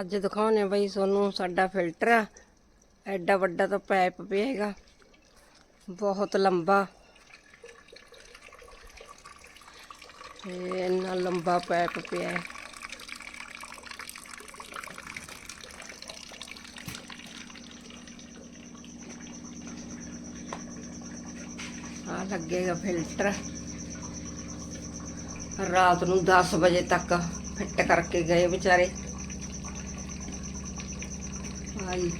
ਅੱਜ ਦਿਖਾਉਣੇ ਬਈ ਤੁਹਾਨੂੰ ਸਾਡਾ ਫਿਲਟਰ ਆ। ਐਡਾ ਵੱਡਾ ਤਾਂ ਪਾਈਪ ਪਿਆ ਹੈਗਾ। ਬਹੁਤ ਲੰਬਾ। ਇਹ ਇੰਨਾ ਲੰਬਾ ਪਾਈਪ ਪਿਆ ਹੈ। ਆ ਲੱਗੇਗਾ ਫਿਲਟਰ। ਰਾਤ ਨੂੰ 10 ਵਜੇ ਤੱਕ ਫਿੱਟ ਕਰਕੇ ਗਏ ਵਿਚਾਰੇ। ਆਈ।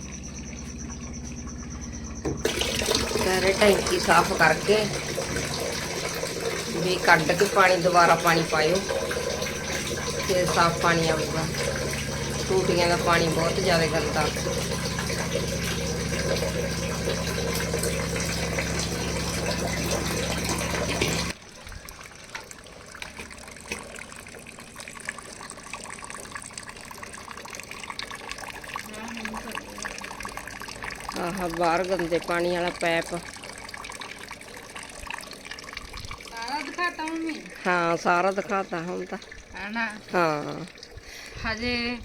ਸਾਰੇ ਟੈਂਕੀ ਸਾਫ਼ ਕਰਕੇ ਵੀ ਕੱਢ ਕੇ ਪਾਣੀ, ਦੁਬਾਰਾ ਪਾਣੀ ਪਾਇਓ ਤੇ ਸਾਫ਼ ਪਾਣੀ ਆਊਗਾ। ਟੂਟੀਆਂ ਦਾ ਪਾਣੀ ਬਹੁਤ ਜ਼ਿਆਦਾ ਗੰਦਾ। ਆਹ ਬਾਹਰ ਗੰਦੇ ਪਾਣੀ ਵਾਲਾ ਪਾਈਪ ਸਾਰਾ ਦਿਖਾਤਾ ਮੰਮੀ? ਹਾਂ ਸਾਰਾ ਦਿਖਾਤਾ ਹੁਣ ਤਾਂ। ਹਨਾ? ਹਾਂ। ਹਜੇ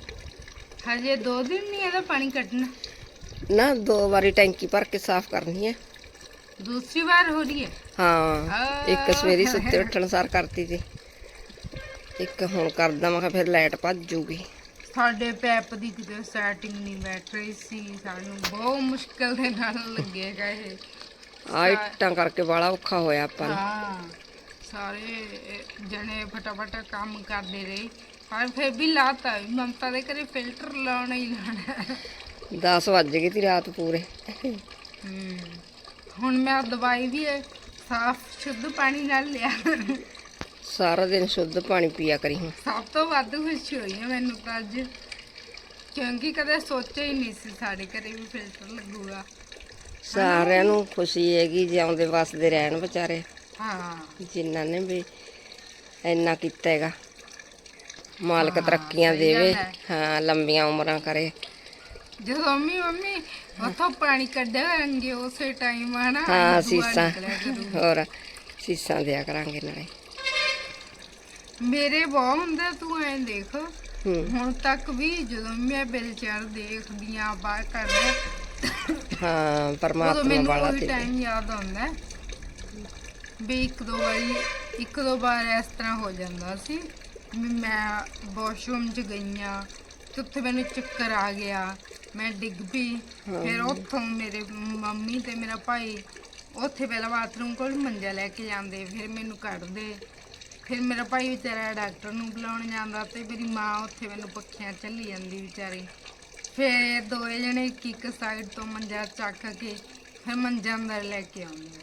ਹਜੇ ਦੋ ਦਿਨ ਨਹੀਂ ਇਹਦਾ ਪਾਣੀ ਕੱਢਣਾ। ਨਾ ਦੋ ਵਾਰੀ ਟੈਂਕੀ ਭਰ ਕੇ ਸਾਫ਼ ਕਰਨੀ ਹੈ। ਦੂਸਰੀ ਵਾਰ ਹੋ ਰਹੀ ਹੈ? ਹਾਂ ਇੱਕ ਸਵੇਰੀ ਸੁੱਤੇ ਉੱਠਣ ਸਾਰ ਕਰਤੀ ਸੀ ਇੱਕ ਹੁਣ ਕਰਦਾ ਮੈਂ ਕਿਹਾ ਫਿਰ ਲਾਈਟ ਭੱਜ ਜੂਗੀ। ਸਾਡੇ ਪੈਪ ਦੀ ਕਿਤੇ ਸੈਟਿੰਗ ਨਹੀਂ ਬੈਠ ਰਹੀ ਸੀ ਸਾਨੂੰ ਬਹੁਤ ਮੁਸ਼ਕਲ ਦੇ ਨਾਲ ਲੱਗੇਗਾ ਇਹ। ਆ ਇੱਟਾਂ ਕਰਕੇ ਬੜਾ ਔਖਾ ਹੋਇਆ ਆਪਾਂ ਨੂੰ। ਹਾਂ ਸਾਰੇ ਜਣੇ ਫਟਾਫਟ ਕੰਮ ਕਰਦੇ ਰਹੇ ਪਰ ਫਿਰ ਵੀ ਲਾਤਾ ਮਮਤਾ ਦੇ ਘਰੇ ਫਿਲਟਰ ਲਾਉਣਾ ਹੀ ਲਾਉਣਾ। 10 ਵੱਜ ਗਏ ਤੀ ਰਾਤ ਪੂਰੇ। ਹੁਣ ਮੈਂ ਦਵਾਈ ਵੀ ਸਾਫ਼ ਸ਼ੁੱਧ ਪਾਣੀ ਨਾਲ ਲਿਆ। ਸਾਰਾ ਦਿਨ ਸ਼ੁੱਧ ਪਾਣੀ ਪੀਆ ਕਰੀ ਹੁਣ। ਸਭ ਤੋਂ ਵੱਧ ਖੁਸ਼ੀ ਹੋਈ ਹੈ ਮੈਨੂੰ ਤਾਂ ਅੱਜ। ਕਿਉਂਕਿ ਕਦੇ ਸੋਚਿਆ ਹੀ ਨਹੀਂ ਸੀ ਸਾਡੇ ਘਰੇ ਵੀ ਫਿਲਟਰ ਲੱਗੂਗਾ। ਸਾਰਿਆਂ ਨੂੰ ਖੁਸ਼ੀ ਹੈਗੀ ਜਿਉਂਦੇ ਵਸਦੇ ਰਹਿਣ ਵਿਚਾਰੇ। ਹਾਂ। ਜਿਨ੍ਹਾਂ ਨੇ ਵੀ ਇੰਨਾ ਕੀਤਾ ਹੈਗਾ। ਮਾਲਕ ਤਰੱਕੀਆਂ ਦੇਵੇ। ਹੈ। ਲੰਬੀਆਂ ਉਮਰਾਂ ਕਰੇ। ਜਦੋਂ ਮੰਮੀ ਮੰਮੀ ਉੱਥੋਂ ਪਾਣੀ ਕੱਢਾਂਗੇ ਉਸੇ ਟਾਈਮ ਹਨਾ ਹਾਂ ਸੀਸਾਂ। ਹੋਰ ਸੀਸਾਂ ਦਿਆ ਕਰਾਂਗੇ ਨਾਲੇ। ਮੇਰੇ ਬਹੁਤ ਹੁੰਦਾ ਤੂੰ ਐਂ ਦੇਖ। ਹੂੰ। ਹੁਣ ਤੱਕ ਵੀ ਜਦੋਂ ਮੈਂ ਬਿਲ ਚੜ ਦੇਖਦੀ ਆ ਬਾਹਰ ਕਰਦੇ ਹਾਂ ਪਰਮਾਤਮਾ ਵਾਲਾ ਤੇ ਟਾਈਮ ਯਾਦ ਆਉਂਦਾ ਵੀ ਇੱਕ ਦੋ ਵਾਰੀ ਇੱਕ ਦੋ ਵਾਰ ਇਸ ਤਰ੍ਹਾਂ ਹੋ ਜਾਂਦਾ ਸੀ ਮੈਂ ਵਾਸ਼ਰੂਮ 'ਚ ਗਈਆਂ ਤੇ ਉੱਥੇ ਮੈਨੂੰ ਚੱਕਰ ਆ ਗਿਆ। ਮੈਂ ਡਿੱਗ ਪਈ। ਫਿਰ ਉੱਥੋਂ ਮੇਰੇ ਮੰਮੀ ਤੇ ਮੇਰਾ ਭਾਈ ਉੱਥੇ ਪਹਿਲਾਂ ਬਾਥਰੂਮ ਕੋਲ ਮੰਜਾ ਲੈ ਕੇ ਜਾਂਦੇ ਫਿਰ ਮੈਨੂੰ ਕੱਢਦੇ। ਫਿਰ ਮੇਰਾ ਭਾਈ ਵਿਚਾਰਾ ਡਾਕਟਰ ਨੂੰ ਬੁਲਾਉਣ ਜਾਂਦਾ ਤੇ ਮੇਰੀ ਮਾਂ ਉੱਥੇ ਮੈਨੂੰ ਪੱਖੀਆਂ ਚੱਲੀ ਜਾਂਦੀ ਵਿਚਾਰੀ। ਫਿਰ ਇਹ ਦੋਏ ਜਣੇ ਇੱਕ ਇੱਕ ਸਾਈਡ ਤੋਂ ਮੰਜਾ ਚੱਕ ਕੇ ਫਿਰ ਮੰਜਾ ਅੰਦਰ ਲੈ ਕੇ ਆਉਂਦੇ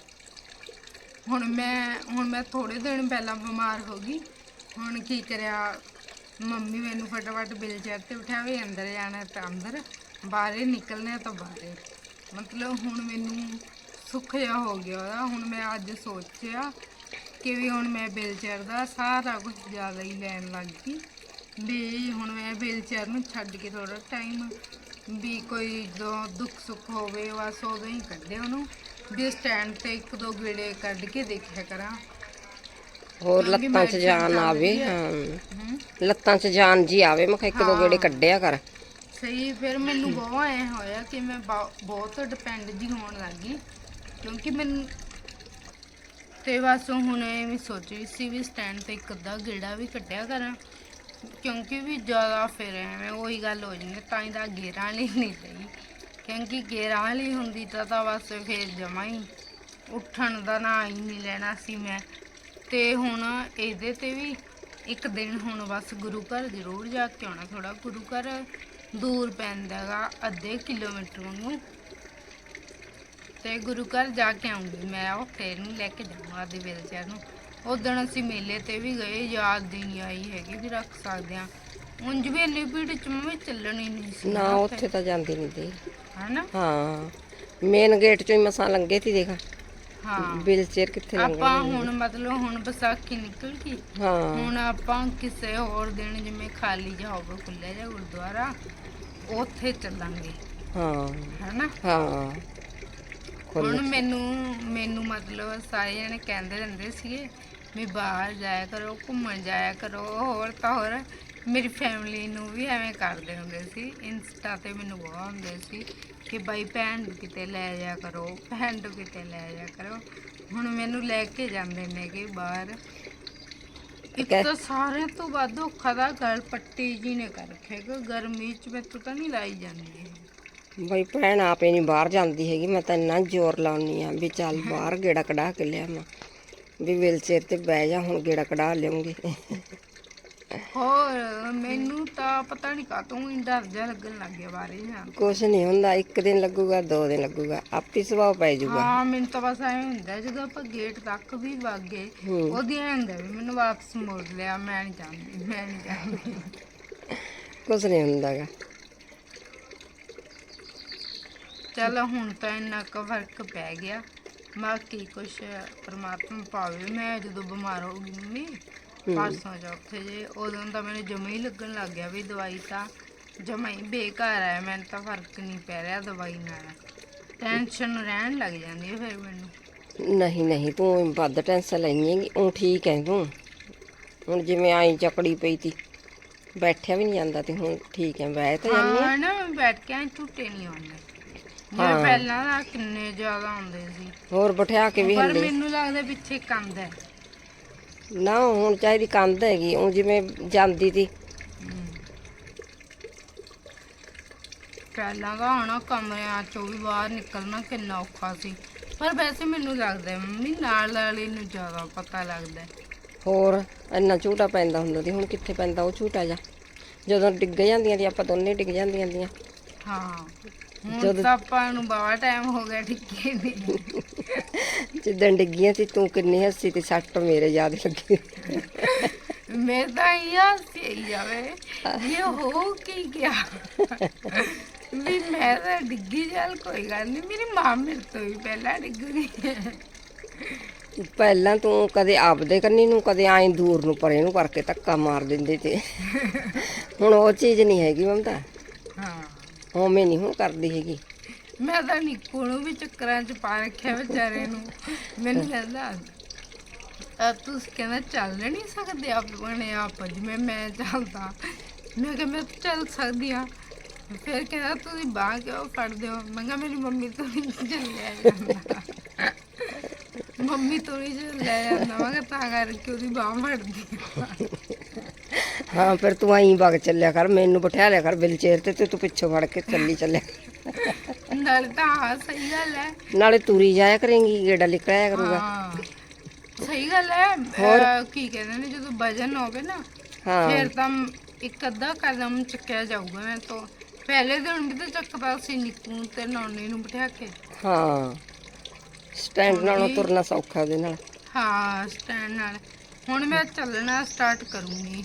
ਹੁਣ ਮੈਂ ਹੁਣ ਮੈਂ ਥੋੜੇ ਦਿਨ ਪਹਿਲਾਂ ਬਿਮਾਰ ਹੋ ਗਈ। ਹੁਣ ਕੀ ਕਰਿਆ, ਮੰਮੀ ਮੈਨੂੰ ਫਟਾਫਟ ਬਿਲ ਚੇਅਰ ਤੇ ਬਿਠਾਵੇ, ਅੰਦਰ ਜਾਣਾ ਤਾਂ ਅੰਦਰ, ਬਾਹਰੇ ਨਿਕਲਣਾ ਤਾਂ ਬਾਹਰੇ। ਮਤਲਬ ਹੁਣ ਮੈਨੂੰ ਸੁੱਖ ਜਿਹਾ ਹੋ ਗਿਆ ਉਹਦਾ, ਹੁਣ ਮੈਂ ਅੱਜ ਸੋਚਿਆ ਕਿ ਵੀ ਹੁਣ ਮੈਂ ਬਿਲ ਚੇਅਰ ਦਾ ਸਾਰਾ ਕੁਝ ਜ਼ਿਆਦਾ ਹੀ ਲੈਣ ਲੱਗ ਗਈ। ਵੀ ਹੁਣ ਮੈਂ ਬਿਲ ਚੇਅਰ ਨੂੰ ਛੱਡ ਕੇ ਥੋੜਾ ਟਾਈਮ ਵੀ ਕੋਈ ਜਦੋਂ ਦੁੱਖ ਸੁੱਖ ਹੋਵੇ ਬਸ ਉਦੋਂ ਹੀ ਕੱਢੇ ਉਹਨੂੰ। ਵੀ ਸਟੈਂਡ ਤੇ ਇੱਕ ਦੋ ਗੇੜੇ ਕੱਢ ਕੇ ਦੇਖਿਆ ਕਰਾਂ। ਹੋਰ ਲੱਤਾਂ 'ਚ ਜਾਨ ਆਵੇ ਹੈ। ਲੱਤਾਂ 'ਚ ਜਾਨ ਜੀ ਆਵੇ ਮੈਂ ਇੱਕ ਦੋ ਗੇੜੇ। ਕੱਢਿਆ ਕਰ। ਸਹੀ ਫਿਰ ਮੈਨੂੰ ਬਹੁਤ ਐ ਹੋਇਆ ਕਿ ਮੈਂ ਬਹੁਤ ਡਿਪੈਂਡ ਜੀ ਹੋਣ ਲੱਗੀ ਕਿਉਂਕਿ ਮੈਨੂੰ ਤੇ ਬਸ ਹੁਣ ਇਹ ਵੀ ਸੋਚੀ ਰਹੀ ਸੀ ਵੀ ਸਟੈਂਡ ਤੇ ਇੱਕ ਅੱਧਾ ਗੇੜਾ ਵੀ ਕੱਢਿਆ ਕਰਾਂ। ਕਿਉਂਕਿ ਵੀ ਜ਼ਿਆਦਾ ਫਿਰ ਐਵੇਂ ਉਹੀ ਗੱਲ ਹੋ ਜਾਂਦੀ, ਤਾਂ ਹੀ ਤਾਂ ਗੇਰਾਂ ਵਾਲੀ ਨਹੀਂ ਲਈ ਕਿਉਂਕਿ ਗੇਰਾਂ ਵਾਲੀ ਹੁੰਦੀ ਤਾਂ ਤਾਂ ਬਸ ਫਿਰ ਜਮਾ ਹੀ। ਉੱਠਣ ਦਾ ਨਾ ਹੀ ਨਹੀਂ ਲੈਣਾ ਸੀ ਮੈਂ। ਤੇ ਹੁਣ ਇਹਦੇ ਤੇ ਵੀ ਇੱਕ ਦਿਨ ਹੁਣ ਬਸ ਗੁਰੂ ਘਰ ਜ਼ਰੂਰ ਜਾ ਕੇ ਆਉਣਾ ਥੋੜਾ ਗੁਰੂ ਘਰ ਦੂਰ ਪੈਂਦਾ ਗਾ, ਅੱਧੇ ਕਿਲੋਮੀਟਰ ਨੂੰ ਤੇ ਗੁਰੂ ਘਰ ਜਾ ਕੇ ਆਉਂਗੀ ਮੈਂ ਉਹ ਫੇਰ ਨੂੰ ਲੈ ਕੇ ਜਾਵਾਂ ਆਦੇ ਵਿਲਚਰ ਨੂੰ। ਉਦੋਂ ਅਸੀਂ ਮੇਲੇ ਤੇ ਵੀ ਗਏ ਯਾਦ ਨਹੀਂ ਆਈ ਹੈਗੀ ਵੀ ਰੱਖ ਸਕਦੇ ਆ ਉਂਝ ਵੀ ਇੰਨੀ ਭੀੜ ਚ ਮੈਂ ਚੱਲਣ ਨਹੀਂ ਸੀ ਨਾ ਉੱਥੇ। ਤਾਂ ਜਾਂਦੀ ਨਹੀਂ ਤੀ ਹਨਾ? ਹਾਂ ਮੇਨ ਗੇਟ 'ਚੋਂ ਹੀ ਮਸਾਂ ਲੰਘੇ ਤੀ ਦੇਖ। ਹਾਂ। ਬਿਲ ਚੇਰ ਕਿੱਥੇ ਲੰਘੇ ਆਪਾਂ ਹੁਣ ਮਤਲਬ ਹੁਣ ਵਿਸਾਖੀ ਨਿਕਲ ਗਈ। ਹਾਂ। ਹੁਣ ਆਪਾਂ ਕਿਸੇ ਹੋਰ ਦਿਨ ਜਿਵੇਂ ਖਾਲੀ ਜਿਹਾ ਹੋਵੇ ਖੁੱਲਿਆ ਜਿਹਾ ਗੁਰਦੁਆਰਾ ਉੱਥੇ ਚੱਲਾਂਗੇ। ਹਾਂ। ਹਨਾ? ਹਾਂ। ਹੁਣ ਮੈਨੂੰ ਮੈਨੂੰ ਮਤਲਬ ਸਾਰੇ ਜਣੇ ਕਹਿੰਦੇ ਰਹਿੰਦੇ ਸੀਗੇ ਵੀ ਬਾਹਰ ਜਾਇਆ ਕਰੋ ਘੁੰਮਣ ਜਾਇਆ ਕਰੋ ਹੋਰ ਤਾਂ ਹੋਰ। ਮੇਰੀ ਫੈਮਿਲੀ ਨੂੰ ਵੀ ਐਵੇਂ ਕਰਦੇ ਹੁੰਦੇ ਸੀ ਇੰਸਟਾ ਤੇ ਮੈਨੂੰ ਬਹੁਤ ਹੁੰਦੇ ਸੀ ਕਿ ਬਾਈ ਭੈਣ ਨੂੰ ਕਿਤੇ ਲੈ ਜਾ ਕਰੋ ਭੈਣ ਨੂੰ ਕਿਤੇ ਲੈ ਜਾ ਕਰੋ। ਹੁਣ ਮੈਨੂੰ ਲੈ ਕੇ ਜਾਂਦੇ ਨੇਗੇ ਬਾਹਰ। ਇੱਕ ਤਾਂ ਸਾਰਿਆਂ ਤੋਂ ਵੱਧ ਔਖਾ ਦਾ ਗਲ ਪੱਟੀ ਜੀ ਨੇ ਕਰ ਰੱਖਿਆ ਕਿ ਗਰਮੀ ਚ ਮੈਨੂੰ ਤਾਂ ਨਹੀਂ ਲਾਈ ਜਾਂਦੀ। ਬਈ ਭੈਣ ਆਪੇ ਨਹੀਂ ਬਾਹਰ ਜਾਂਦੀ ਹੈਗੀ ਮੈਂ ਤਾਂ ਇੰਨਾ ਜ਼ੋਰ ਲਾਉਣੀ ਆ ਵੀ ਚੱਲ ਬਾਹਰ ਗੇੜਾ ਕਢਾ ਕੇ ਲਿਆਵਾਂ ਵੀ ਵਿਲਚੇਰ ਤੇ ਬਹਿ ਜਾ ਹੁਣ ਗੇੜਾ ਕਢਾ ਲਿਆਉਂਗੀ। ਹੋਰ ਮੈਨੂੰ ਤਾਂ ਪਤਾ ਨਹੀਂ ਕਾਤੋਂ ਹੀ ਡਰ ਜਿਹਾ ਲੱਗਣ ਲੱਗ ਗਿਆ ਬਾਰੇ ਜਾਣ ਕੁਛ ਨਹੀਂ ਹੁੰਦਾ ਇੱਕ ਦਿਨ ਲੱਗੂਗਾ ਦੋ ਦਿਨ ਲੱਗੂਗਾ ਆਪੇ ਸੁਭਾਅ ਪੈ ਜਾਊਗਾ। ਹਾਂ ਮੈਨੂੰ ਤਾਂ ਬਸ ਐਵੇਂ ਹੁੰਦਾ ਜਦੋਂ ਆਪਾਂ ਗੇਟ ਤੱਕ ਵੀ ਵਗ ਗਏ। ਉਹਦੀ ਐਂ ਹੁੰਦਾ ਵੀ ਮੈਨੂੰ ਵਾਪਸ ਮੋੜ ਲਿਆ ਮੈਂ ਨਹੀਂ ਜਾਂਦੀ ਮੈਂ ਨਹੀਂ ਜਾਂਦੀ ਕੁਛ ਨਹੀਂ ਹੁੰਦਾਗਾ। ਚਲੋ ਹੁਣ ਤਾਂ ਇੰਨਾ ਕੁ ਫ਼ਰਕ ਪੈ ਗਿਆ। ਬਾਕੀ ਕੁਛ ਪਰਮਾਤਮਾ ਪਾਵੇ ਮੈਂ ਜਦੋਂ ਬਿਮਾਰ ਹੋ ਗਈ ਮੰਮੀ ਪਰਸੋਂ ਚੌਥੇ ਜੇ ਉਦੋਂ ਤਾਂ ਮੈਨੂੰ ਜਮਾ ਹੀ ਲੱਗਣ ਲੱਗ ਗਿਆ ਵੀ ਦਵਾਈ ਤਾਂ ਜਮਾ ਹੀ ਬੇਕਾਰ ਹੈ ਮੈਨੂੰ ਤਾਂ ਫ਼ਰਕ ਨਹੀਂ ਪੈ ਰਿਹਾ ਦਵਾਈ ਨਾਲ। ਟੈਨਸ਼ਨ ਰਹਿਣ ਲੱਗ ਜਾਂਦੀ ਹੈ ਫਿਰ ਮੈਨੂੰ। ਨਹੀਂ ਨਹੀਂ ਤੂੰ ਵੱਧ ਟੈਨਸ਼ਨ ਲੈਣੀ ਹੈਗੀ ਉਹ ਠੀਕ ਹੈ ਤੂੰ। ਹੁਣ ਜਿਵੇਂ ਆਈ ਚੱਕੜੀ ਪਈ ਤੀ ਬੈਠਿਆ ਵੀ ਨਹੀਂ ਜਾਂਦਾ ਤੇ ਹੁਣ ਠੀਕ ਹੈ ਬਹਿ ਤਾਂ ਜਾਂਦੀ ਹਾਂ। ਨਾ ਬੈਠ ਕੇ ਝੂਟੇ ਨਹੀਂ ਆਉਂਦੇ। ਹਾਂ। ਜਿਵੇਂ ਪਹਿਲਾਂ ਤਾਂ ਕਿੰਨੇ ਜ਼ਿਆਦਾ ਆਉਂਦੇ ਸੀ। ਹੋਰ ਬਿਠਾ ਕੇ ਵੀ ਪਰ ਮੈਨੂੰ ਲੱਗਦਾ ਪਿੱਛੇ ਕੰਧ ਹੈ। ਨਾ ਹੁਣ ਚਾਹੀਦੀ ਕੰਧ ਹੈਗੀ ਉਹ ਜਿਵੇਂ ਜਾਂਦੀ ਤੀ। ਪਹਿਲਾਂ ਤਾਂ ਹਣਾ ਕਮਰਿਆਂ ਚੋਂ ਵੀ ਬਾਹਰ ਨਿਕਲਣਾ ਕਿੰਨਾ ਔਖਾ ਸੀ। ਪਰ ਵੈਸੇ ਮੈਨੂੰ ਲੱਗਦਾ ਹੈ ਮੰਮੀ ਨਾਲ ਵਾਲੇ ਨੂੰ ਜ਼ਿਆਦਾ ਪਤਾ ਲੱਗਦਾ ਹੈ। ਹੋਰ ਇੰਨਾ ਝੂਟਾ ਪੈਂਦਾ ਹੁੰਦਾ ਸੀ ਹੁਣ ਕਿੱਥੇ ਪੈਂਦਾ ਉਹ ਝੂਟਾ ਜਾ ਜਦੋਂ ਡਿੱਗ ਜਾਂਦੀਆਂ ਸੀ ਆਪਾਂ ਦੋਨੇ ਡਿੱਗ ਜਾਂਦੀਆਂ ਦੀਆਂ। ਹਾਂ। ਹੁਣ ਜਦੋਂ- ਤਾਂ ਆਪਾਂ ਨੂੰ ਬਾਵਾ ਟਾਈਮ ਹੋ ਗਿਆ ਠਿੱਕੇ ਨਹੀਂ ਜਿੱਦਣ ਡਿੱਗੀਆਂ ਸੀ ਤੂੰ ਕਿੰਨੀ ਹੱਸੀ ਤੇ ਸੱਟ ਮੇਰੇ ਯਾਦ ਲੱਗੀ। ਮੈਂ ਤਾਂ ਇਹ ਹੱਸੀ ਜਾਵੇ ਇਹ ਹੋ ਕੀ ਗਿਆ? ਵੀ ਮੈਂ ਤਾਂ ਡਿੱਗੀ ਚੱਲ ਕੋਈ ਗੱਲ ਨਹੀਂ ਮੇਰੀ ਮਾਂ ਮੇਰੇ ਤੋਂ ਵੀ ਪਹਿਲਾਂ ਡਿੱਗ ਗਈ ਪਹਿਲਾਂ ਤੂੰ ਕਦੇ ਆਪਦੇ ਕੰਨੀ ਨੂੰ ਕਦੇ ਐਂ ਦੂਰ ਨੂੰ ਪਰੇ ਨੂੰ ਕਰਕੇ ਧੱਕਾ ਮਾਰ ਦਿੰਦੇ ਤੇ। ਹੁਣ ਉਹ ਚੀਜ਼ ਨਹੀਂ ਹੈਗੀ ਮਮਤਾ। ਉਵੇਂ ਨਹੀਂ ਹੁਣ ਕਰਦੀ ਹੈਗੀ। ਮੈਂ ਤਾਂ ਨਿੱਕੂ ਨੂੰ ਵੀ ਚੱਕਰਾਂ 'ਚ ਪਾ ਰੱਖਿਆ ਵਿਚਾਰੇ ਨੂੰ। ਮੈਨੂੰ ਕਹਿੰਦਾ ਆ ਤੁਸੀਂ ਕਹਿੰਦਾ ਚੱਲ ਨਹੀਂ ਸਕਦੇ ਆਪਣੇ ਆਪ ਜਿਵੇਂ ਮੈਂ ਚੱਲਦਾ। ਮੈਂ ਕਿਹਾ ਮੈਂ ਤਾਂ ਚੱਲ ਸਕਦੀ ਆ ਫਿਰ ਕਹਿੰਦਾ ਤੁਸੀਂ ਬਾਂਹ ਕਿਉਂ ਫੜਦੇ ਹੋ ਮੈਂ ਕਿਹਾ ਮੇਰੀ ਮੰਮੀ ਤੋਂ ਨਹੀਂ ਚੱਲਿਆ ਜਾਂਦਾ। ਮੰਮੀ ਤੋਂ ਨਹੀਂ ਚੱਲਿਆ ਜਾਂਦਾ। ਮੈਂ ਕਿਹਾ ਤਾਂ ਕਰਕੇ ਉਹਦੀ ਬਾਂਹ ਫੜਦੀ ਆ। ਹਾਂ ਫਿਰ ਤੂੰ ਐਂ ਵਗ ਚੱਲਿਆ ਕਰ ਮੈਨੂੰ ਬਿਠਾ ਲਿਆ ਕਰ ਵਿਲਚੇਰ ਤੇ ਤੇ ਤੂੰ ਪਿੱਛੋਂ ਫੜ ਕੇ ਚੱਲੀ ਚੱਲਿਆ ਨਾਲੇ ਤਾਂ ਹਾਂ ਸਹੀ ਗੱਲ ਹੈ। ਨਾਲੇ ਤੁਰੀ ਜਾਇਆ ਕਰੇਂਗੀ ਗੇੜਾ ਲਿਖਿਆ ਕਰੂਗਾ। ਹਾਂ ਸਹੀ ਗੱਲ ਹੈ। ਅਹ, ਕੀ ਕਹਿੰਦੇ ਨੇ ਜਦੋਂ ਵਜਨ ਹੋਵੇ ਨਾ ਹਾਂ। ਫਿਰ ਤਾਂ ਇੱਕ ਅੱਧਾ ਕਦਮ ਚੱਕਿਆ ਜਾਊਗਾ ਮੈਂ ਤੋਂ। ਪਹਿਲੇ ਦਿਨ ਵੀ ਤਾਂ ਚੱਕਦਾ ਸੀ ਨਿੱਕੂ ਤੇ ਨੌਨੀ ਨੂੰ ਬਿਠਾ ਕੇ। ਹਾਂ ਸਟੈਂਡ ਨਾਲੋਂ ਤੁਰਨਾ ਸੌਖਾ ਉਹਦੇ ਨਾਲ। ਹਾਂ ਸਟੈਂਡ ਨਾਲ। ਹੁਣ ਮੈਂ ਚੱਲਣਾ ਸਟਾਰਟ ਕਰੂੰਗੀ।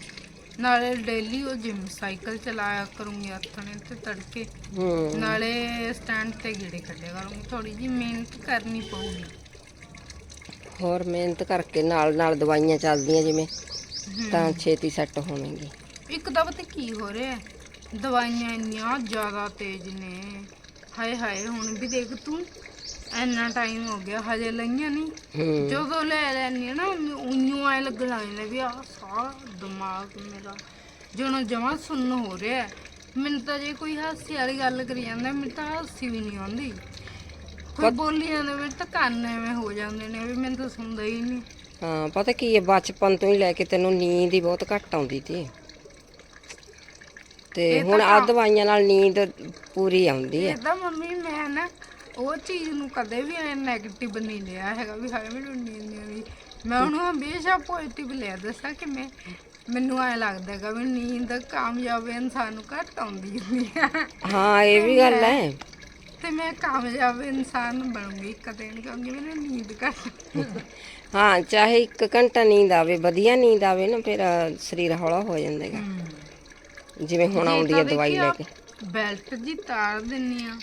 ਨਾਲੇ ਡੇਲੀ ਉਹ ਜਿਮ ਸਾਈਕਲ ਚਲਾਇਆ ਕਰੂੰਗੀ ਆਥਣੇ ਤੇ ਤੜਕੇ। ਹੂੰ। ਨਾਲੇ ਸਟੈਂਡ ਤੇ ਗੇੜੇ ਕੱਢਿਆ ਕਰੂੰਗੀ ਥੋੜੀ ਜੀ ਮਿਹਨਤ ਕਰਨੀ ਪਊਗੀ। ਹੋਰ ਮਿਹਨਤ ਕਰਕੇ ਨਾਲ ਨਾਲ ਦਵਾਈਆਂ ਚੱਲਦੀਆਂ ਜਿਵੇਂ। ਤਾਂ ਛੇਤੀ ਸੈੱਟ ਹੋਣਗੇ। ਇੱਕ ਤਾਂ ਪਤਾ ਕੀ ਹੋ ਰਿਹਾ ਹੈ? ਦਵਾਈਆਂ ਇੰਨੀਆਂ ਜ਼ਿਆਦਾ ਤੇਜ਼ ਨੇ। ਹਾਏ ਹਾਏ ਹੁਣ ਵੀ ਦੇਖ ਤੂੰ। ਇੰਨਾ ਟਾਈਮ ਹੋ ਗਿਆ ਹਜੇ ਲਈਆਂ ਨਹੀਂ ਜਦੋਂ ਲੈ ਲੈਣੀ ਆ ਨਾ ਉਈਓ ਐ ਲੱਗਣ ਲੱਗ ਜਾਂਦਾ ਵੀ ਆ ਸਾਰਾ ਦਿਮਾਗ ਮੇਰਾ ਜਦੋਂ ਜਮਾ ਸੁੰਨ ਹੋ ਰਿਹਾ। ਮੈਨੂੰ ਤਾਂ ਜੇ ਕੋਈ ਹਾਸੀ ਵਾਲੀ ਗੱਲ ਕਰੀ ਜਾਂਦਾ ਮੈਨੂੰ ਤਾਂ ਹਾਸੀ ਵੀ ਨਹੀਂ ਆਉਂਦੀ। ਕੋਈ ਬੋਲੀ ਜਾਂਦਾ ਮੇਰੇ ਤਾਂ ਕੰਨ ਐਵੇਂ ਹੋ ਜਾਂਦੇ ਨੇ ਵੀ ਮੈਨੂੰ ਤਾਂ ਸੁਣਦਾ ਹੀ ਨਹੀਂ ਹਾਂ ਪਤਾ ਕੀ ਹੈ ਬਚਪਨ ਤੋਂ ਹੀ ਲੈ ਕੇ ਤੈਨੂੰ ਨੀਂਦ ਹੀ ਬਹੁਤ ਘੱਟ ਆਉਂਦੀ ਸੀ ਤੇ ਤਾਂ ਹੁਣ ਆ ਦਵਾਈਆਂ ਨਾਲ ਨੀਂਦ ਪੂਰੀ ਆਉਂਦੀ ਹੈ। ਇਹ ਤਾਂ ਮੰਮੀ ਮੈਂ ਨਾ ਉਹ ਚੀਜ਼ ਨੂੰ ਕਦੇ ਵੀ ਐ 네ਗੇਟਿਵ ਨਹੀਂ ਲਿਆ ਹੈਗਾ ਵੀ ਹਾਏ ਮੈਨੂੰ ਨੀਂਦ ਨਹੀਂ ਆਉਂਦੀ ਮੈਂ ਉਹਨੂੰ ਹਮੇਸ਼ਾ ਪੋਜ਼ਿਟਿਵ ਲਿਆ ਦੱਸਾਂ ਕਿ ਮੈਂ ਮੈਨੂੰ ਐ ਲੱਗਦਾ ਹੈਗਾ ਵੀ ਨੀਂਦ ਕਾਮਯਾਬ ਇਨਸਾਨ ਨੂੰ ਘੱਟ ਆਉਂਦੀ ਹੁੰਦੀ ਆ। ਹਾਂ ਇਹ ਵੀ ਗੱਲ ਹੈ। ਤੇ ਮੈਂ ਕਾਮਯਾਬ ਇਨਸਾਨ ਬਣੂੰਗੀ ਕਦੇ ਨਹੀਂ ਕਹੂੰਗੀ ਮੈਨੂੰ ਨੀਂਦ ਘੱਟ ਹਾਂ ਚਾਹੇ 1 ਘੰਟਾ ਨੀਂਦ ਆਵੇ ਵਧੀਆ ਨੀਂਦ ਆਵੇ ਨਾ ਫਿਰ ਸਰੀਰ ਹੌਲਾ ਹੋ ਜਾਂਦਾ ਹੈਗਾ। ਜਿਵੇਂ ਹੁਣ ਆਉਂਦੀ ਹੈ ਦਵਾਈ ਲੈ ਕੇ। ਬੈਲਟ ਜੀ ਤਾਰ ਦਿੰਨੀ ਆ।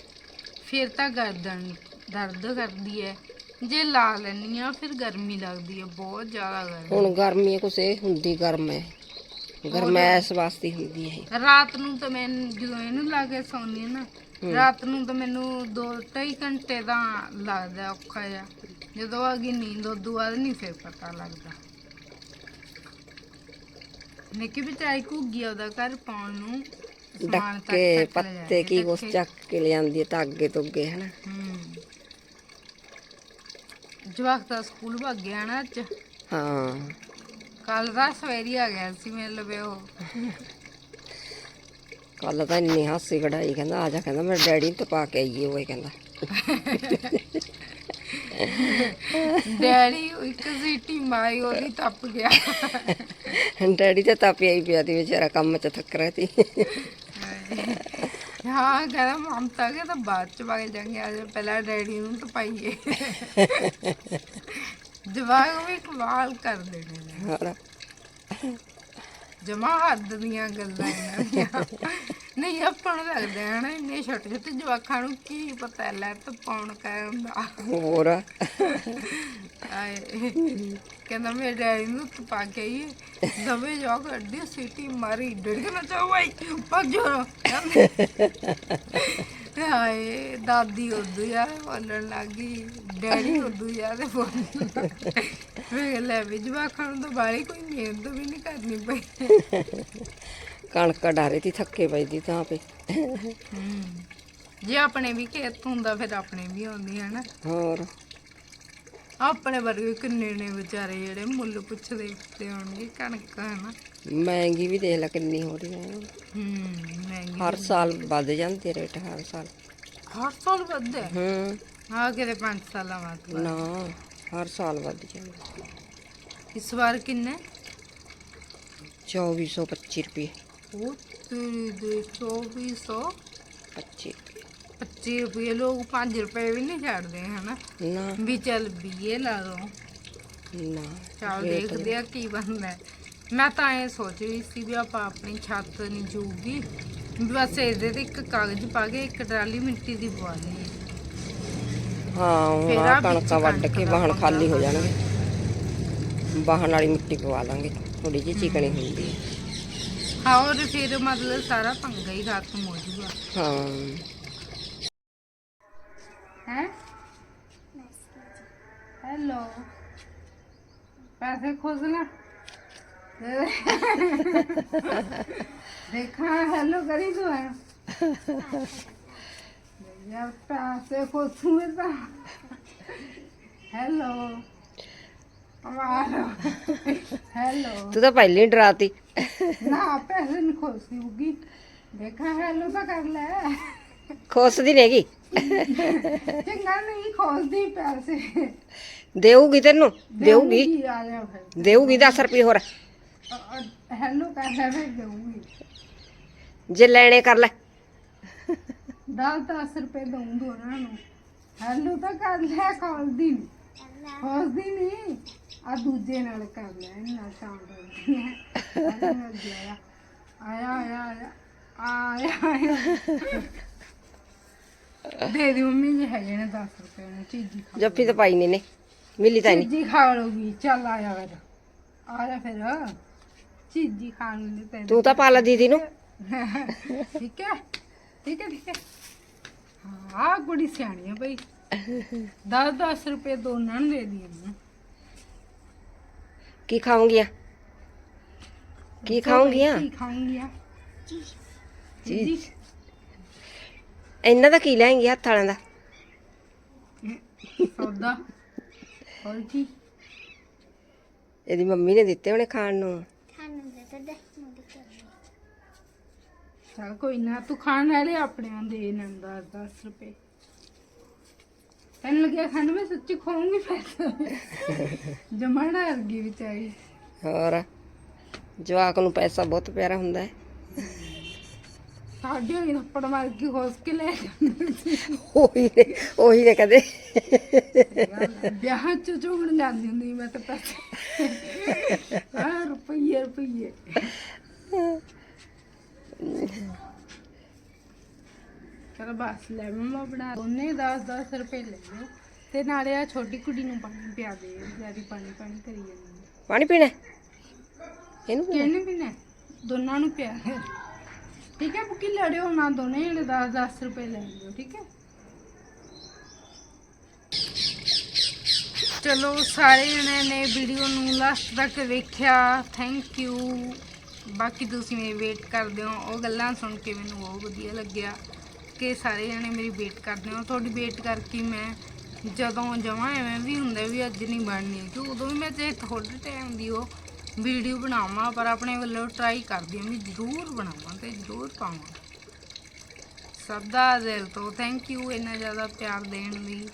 ਫਿਰ ਤਾਂ ਗਰਦਨ ਦਰਦ ਕਰਦੀ ਹੈ ਜੇ ਲਾ ਲੈਣੀ ਆ ਫਿਰ ਗਰਮੀ ਲੱਗਦੀ ਹੈ ਬਹੁਤ ਜ਼ਿਆਦਾ ਗਰਮੀ। ਹੁਣ ਗਰਮੀ ਹੈ ਕੁਛ ਇਹ ਹੁੰਦੀ ਗਰਮ ਹੈ ਗਰਮੈਸ਼ ਵਾਸਤੇ ਹੁੰਦੀ ਹੈ। ਰਾਤ ਨੂੰ ਤਾਂ ਮੈਂ ਜਦੋਂ ਇਹਨੂੰ ਲਾ ਕੇ ਸੌਂਦੀ ਹਾਂ ਨਾ ਰਾਤ ਨੂੰ ਤਾਂ ਮੈਨੂੰ 2-2.5 ਘੰਟੇ ਦਾ ਲੱਗਦਾ ਔਖਾ ਜਿਹਾ। ਜਦੋਂ ਆ ਗਈ ਨੀਂਦ ਉਦੋਂ ਬਾਅਦ ਨਹੀਂ ਫਿਰ ਪਤਾ ਲੱਗਦਾ। ਨਿੱਕੀ ਵਿਚਾਰੀ ਘੁੱਗੀ ਆ ਉਹਦਾ ਘਰ ਪਾਉਣ ਨੂੰ। ਡੱਕੇ ਪੱਤੇ ਕੀ ਕੁਛ। ਚੱਕ ਕੇ ਲਿਆਂਦੀ ਤਾਂ ਅੱਗੇ ਤੋਂ ਅੱਗੇ ਹਨਾ? ਹੂੰ। ਜਵਾਕ ਤਾਂ ਸਕੂਲ ਭੱਗ ਗਿਆ ਨਾ ਅੱਜ। ਹਾਂ। ਕੱਲ ਦਾ ਸਵੇਰੀ ਆ ਗਿਆ ਸੀ ਮੇਰੇ ਲਵੇ ਉਹ। ਕੱਲ ਤਾਂ ਇੰਨੀ ਹਾਸੀ ਕਢਾਈ ਕਹਿੰਦਾ ਆ ਜਾ ਕਹਿੰਦਾ ਮੇਰੇ ਡੈਡੀ ਨੂੰ ਤਪਾ ਕੇ ਆਈਏ ਉਹ ਕਹਿੰਦਾ। ਡੈਡੀ ਇੱਕ ਸੀਟੀ ਮਾਈ ਉਹਦੀ ਟੱਪ ਗਿਆ। ਡੈਡੀ ਤਾਂ ਤਾਪਿਆ ਹੀ ਪਿਆ ਤੀ ਵਿਚਾਰਾ ਕੰਮ 'ਚ ਥੱਕ ਰਿਹਾ ਸੀ। ਹਾਂ ਕਹਿੰਦਾ ਮਮਤਾ ਕੇ ਤਾਂ ਬਾਅਦ ਚ ਵਗ ਜਾਂਗੇ ਅੱਜ ਪਹਿਲਾਂ ਡੈਡੀ ਨੂੰ ਟਪਾਈਏ ਜਵਾਕ ਵੀ ਕਮਾਲ ਕਰ ਦੇਣੇ ਨੇ। ਹੋਰ? ਜਮਾ ਹੱਦ ਦੀਆਂ ਗੱਲਾਂ ਇਹਨਾਂ ਦੀਆਂ ਨਹੀਂ ਆਪਾਂ ਨੂੰ ਲੱਗਦਾ ਹੈ ਨਾ ਇੰਨੇ ਛੋਟੇ ਛੋਟੇ ਜਵਾਕਾਂ ਨੂੰ ਕੀ ਪਤਾ ਲੈ ਤਾਂ ਪਾਉਣ ਕਰਨ ਦਾ ਹੋਰ? ਆਏ ਕਹਿੰਦਾ ਮੇਰੇ ਡੈਡੀ ਨੂੰ ਤਪਾ ਕੇ ਹੀ ਦਵੇ ਜਾ ਕੇ ਅੱਡੀ ਸੀਟੀ ਮਾਰੀ ਡੜ ਕੇ ਨਾ ਚਾਹ ਭਾਈ ਭੱਜੋ ਹਾਏ ਦਾਦੀ ਉਦੋਂ ਯਾਰ ਬੋਲਣ ਲੱਗੀ ਡੈਡੀ ਉਦੋਂ ਯਾਰ ਬੋਲਣ ਮੈਂ ਲੈ ਵੀ ਜਵਾਕਾਂ ਨੂੰ ਤਾਂ ਬਾਲੀ ਕੋਈ ਮਿਹਨਤ ਵੀ ਨਹੀਂ ਕਰਨੀ ਪਈ। ਕਣਕ ਡਾਰੇ ਤੀ ਥੱਕੇ ਪਈ ਦੀ ਤਾਂ ਪੇ ਹਮ। ਜੇ ਆਪਣੇ ਵੀ ਖੇਤ ਹੁੰਦਾ ਫਿਰ ਆਪਣੇ ਵੀ ਆਉਂਦੀ ਹੈ ਨਾ ਹੋਰ? ਆਪਣੇ ਵਰਗੇ ਕਿੰਨੇ ਨੇ ਵਿਚਾਰੇ ਜਿਹੜੇ ਮੁੱਲ ਪੁੱਛਦੇ ਤੇ ਆਉਣਗੇ ਕਣਕ ਹਨਾ? ਮਹਿੰਗੀ ਵੀ ਦੇਖ ਲੈ ਕਿੰਨੀ ਹੋ ਰਹੀ ਹੈ। ਹੂੰ ਮਹਿੰਗੀ ਹਰ ਸਾਲ ਵੱਧ ਜਾਂਦੇ ਰੇਟ ਹਰ ਸਾਲ। ਹਰ ਸਾਲ ਵੱਧਦਾ ਹੈ। ਹੂੰ। ਆ ਕਿਤੇ 5 ਸਾਲਾਂ ਬਾਅਦ ਨਾ ਹਰ ਸਾਲ ਵੱਧ ਜਾਂਦੇ। ਇਸ ਵਾਰ ਕਿੰਨੇ? 2425 ਰੁਪਏ। ਉਹ ਤੇਰੀ ਦੇ 2400 25 ਰੁਪਏ 25 ਰੁਪਏ ਲੋਕ 5 ਰੁਪਏ ਵੀ ਨਹੀਂ ਛੱਡਦੇ ਹਨਾ? ਨਾ। ਵੀ ਚੱਲ ਬੀਏ ਲਾ ਦੋ ਨਾ ਚੱਲ ਰੇਟ ਦੇਖਦੇ ਆ ਕੀ ਬਣਦਾ। ਹੈ। ਮੈਂ ਤਾਂ ਇਹ ਸੋਚ ਰਹੀ ਸੀ ਵੀ ਆਪਾਂ ਆਪਣੀ ਛੱਤ ਨਹੀਂ ਜੂਗੀ। ਬਸ ਇਹਦੇ ਤੇ ਇੱਕ ਕਾਗਜ਼ ਪਾ ਕੇ ਇੱਕ ਟਰਾਲੀ ਮਿੱਟੀ ਦੀ ਪਵਾ ਲਈਏ। ਹਾਂ ਹੁਣ ਫਿਰ ਆਹ ਆਹ ਵਿੱਚ ਕਣਕਾਂ ਕਣਕ ਕੇ ਦਾ ਪੰਗਾ ਖਾਲੀ ਹੋ ਜਾਣਗੇ। ਬਾਹਣ ਵਾਲੀ ਮਿੱਟੀ ਪਵਾ ਲਾਂਗੇ ਥੋੜੀ ਜਿਹੀ ਚਿਕਣੀ ਹੁੰਦੀ ਹੈ। ਹਾਂ ਫਿਰ ਮਤਲਬ ਸਾਰਾ ਪੰਗਾ ਹੀ ਖਤਮ ਹੋ ਜੂਗਾ ਹਾਂ। ਹੈ? ਹੈਲੋ ਪੈਸੇ ਖੋਜ ਦੇਖਾ ਹੈਲੋ ਕਰੀ ਤੂੰ ਹੈ। ਯਾਰ ਪੈਸੇ ਖੋਜੂ ਮੈਂ ਤਾਂ। ਹੈਲੋ ਤੂੰ ਤਾਂ ਪਹਿਲਾਂ ਹੀ ਡਰਾਤੀ। ਨਾ ਪੈਸੇ ਨਹੀਂ ਖੋਜਦੀ ਹੋਗੀ ਦੇਖਾ ਹੈਲੋ ਤਾਂ ਕਰ ਲੈ। ਖੁਸ਼ਦੀ ਨਹੀਂਗੀ ਚੰਗਾ ਨਹੀਂ ਖੋਜਦੀ ਪੈਸੇ। ਦੇਊਗੀ ਤੈਨੂੰ ਦੇਊਗੀ। ਦੇਊਗੀ, ਆ ਜਾ ਫਿਰ। ਦੇਊਗੀ 10 ਰੁਪਏ ਹੋਰ। ਹੈਲੋ ਕਰ ਲੈ ਫਿਰ ਦੇਊਗੀ। ਜੇ ਲੈਣੇ ਕਰ ਲੈ। 10 10 ਰੁਪਏ ਦਊਂ ਦੋਨਾਂ ਨੂੰ। ਹੈਲੋ ਤਾਂ ਕਰ ਲੈ ਖੋਜਦੀ ਨਹੀਂ ਖੋਜਦੀ ਨਹੀਂ ਆ ਦੂਜੇ ਨਾਲ ਕਰ ਲੈ ਨਾ ਸ਼ਾਂਤ ਆਇਆ ਆਇਆ ਆਇਆ ਆਇਆ ਆਇਆ ਆਇਆ। ਦੇ ਦੀ ਮੰਮੀ ਜੀ ਹੈਗੇ ਨੇ 10 ਰੁਪਏ ਨੂੰ ਚੀਜ਼ੀ ਖਾ ਜੱਫੀ ਤਾਂ ਪਾਈ ਨਹੀਂ ਨੇ ਮਿਲੀ ਤਾਂ ਨਹੀਂ। ਚੀਜ਼ੀ ਖਾ ਲਊਗੀ ਚੱਲ ਆ ਜਾ ਫਿਰ। ਆ ਜਾ ਫਿਰ। ਚੀਜ਼ੀ ਖਾਣ ਲਈ ਤੇ ਤੂੰ ਤਾਂ ਪਾ ਲਾ ਦੀਦੀ ਨੂੰ। ਠੀਕ ਹੈ ਠੀਕ ਹੈ ਠੀਕ ਹੈ। ਹਾਂ ਕੁੜੀ ਸਿਆਣੀ ਹੈ ਬਈ। 10 10 ਰੁਪਏ ਦੋਨਾਂ ਨੂੰ ਦੇ ਦੀ ਕੀ ਖਾਉਂਗੀਆਂ ਕੀ ਖਾਉਂਗੀਆਂ ਕੀ ਖਾਉਂਗੀਆਂ ਚੀਜ਼। ਇਹਨਾਂ ਦਾ ਕੀ ਲੈਂਗੀ ਹੱਥ ਵਾਲਿਆਂ ਦਾ? ਸੌਦਾ। ਹੋਰ ਕੀ? ਇਹਦੀ ਮੰਮੀ ਨੇ ਦਿੱਤੇ ਹੋਣੇ ਖਾਣ ਨੂੰ। ਚਲ ਕੋਈ ਨਾ ਤੂੰ ਖਾਣ ਵਾਲੇ ਆਪਣਿਆਂ ਦੇ ਇਹਨਾਂ 10 10 ਰੁਪਏ। ਤੈਨੂੰ ਲੱਗਿਆ ਖਾਣ ਮੈਂ ਸੱਚੀ ਖਾਉਂਗੀ ਪੈਸੇ ਜਮਾਣਾ ਅਰਗੀ ਵਿਚਾਰੀ। ਹੋਰ? ਜਵਾਕ ਨੂੰ ਪੈਸਾ ਬਹੁਤ ਪਿਆਰਾ ਹੁੰਦਾ ਹੈ। ਸਾਡੇ ਹੋਈ ਥੱਪੜ ਮਾਰ ਕੇ ਹੋਸ ਕੇ ਲੈ ਜਾਂਦੇ। ਉਹੀ ਨੇ ਉਹੀ ਨੇ ਕਦੇ। ਵਿਆਹ ਚ ਚੁਗਣ ਜਾਂਦੀ ਹੁੰਦੀ ਮੈਂ ਤਾਂ ਪੈਸੇ। ਆ ਰੁਪਈਏ ਰੁਪਈਏ। ਚਲ ਬਸ ਲੈ ਮਮਾ ਬਣਾ ਉਹਨੇ 10 10 ਰੁਪਏ ਲੈ ਲਓ ਤੇ ਨਾਲੇ ਆ ਛੋਟੀ ਕੁੜੀ ਨੂੰ ਪਾਣੀ ਪਿਆ ਦੇ ਜਿਆਦੀ ਪਾਣੀ ਪਾਣੀ ਕਰੀ ਜਾਂਦੀ ਹੈ। ਪਾਣੀ ਪੀਣਾ ਹੈ? ਇਹਨੂੰ ਪੀਣਾ ਹੈ? ਕਿਹਨੇ ਪੀਣਾ ਦੋਨਾਂ ਨੂੰ ਪਿਆ ਠੀਕ ਹੈ ਬੁੱਕੀ ਲੜਿਓ ਨਾ ਦੋਨੇ ਜਿਹੜੇ 10 10 ਰੁਪਏ ਲੈ ਲਿਓ ਠੀਕ ਹੈ? ਚਲੋ ਸਾਰੇ ਜਣੇ ਨੇ ਵੀਡੀਓ ਨੂੰ ਲਾਸਟ ਤੱਕ ਵੇਖਿਆ। ਥੈਂਕ ਯੂ ਬਾਕੀ ਤੁਸੀਂ ਮੇਰੀ ਵੇਟ ਕਰਦੇ ਹੋ। ਉਹ ਗੱਲਾਂ ਸੁਣ ਕੇ ਮੈਨੂੰ ਬਹੁਤ ਵਧੀਆ ਲੱਗਿਆ। ਕਿ ਸਾਰੇ ਜਣੇ ਮੇਰੀ ਵੇਟ ਕਰਦੇ ਹੋ। ਤੁਹਾਡੀ ਵੇਟ ਕਰਕੇ ਮੈਂ ਜਦੋਂ ਜਮਾਂ ਐਵੇਂ ਵੀ ਹੁੰਦਾ ਵੀ ਅੱਜ ਨਹੀਂ ਬਣਨੀ ਕਿ ਉਦੋਂ ਵੀ ਮੈਂ ਤੇ ਥੋੜੇ ਟਾਈਮ ਦੀ ਉਹ ਵੀਡੀਓ ਬਣਾਵਾਂ, ਪਰ ਆਪਣੇ ਵੱਲੋਂ ਟਰਾਈ ਕਰਦੀ ਹਾਂ ਵੀ ਜ਼ਰੂਰ ਬਣਾਵਾਂ ਤੇ ਜ਼ਰੂਰ ਪਾਵਾਂ। ਸਭ ਦਾ ਦਿਲ ਤੋਂ ਥੈਂਕ ਯੂ ਇੰਨਾ ਜ਼ਿਆਦਾ ਪਿਆਰ ਦੇਣ ਲਈ।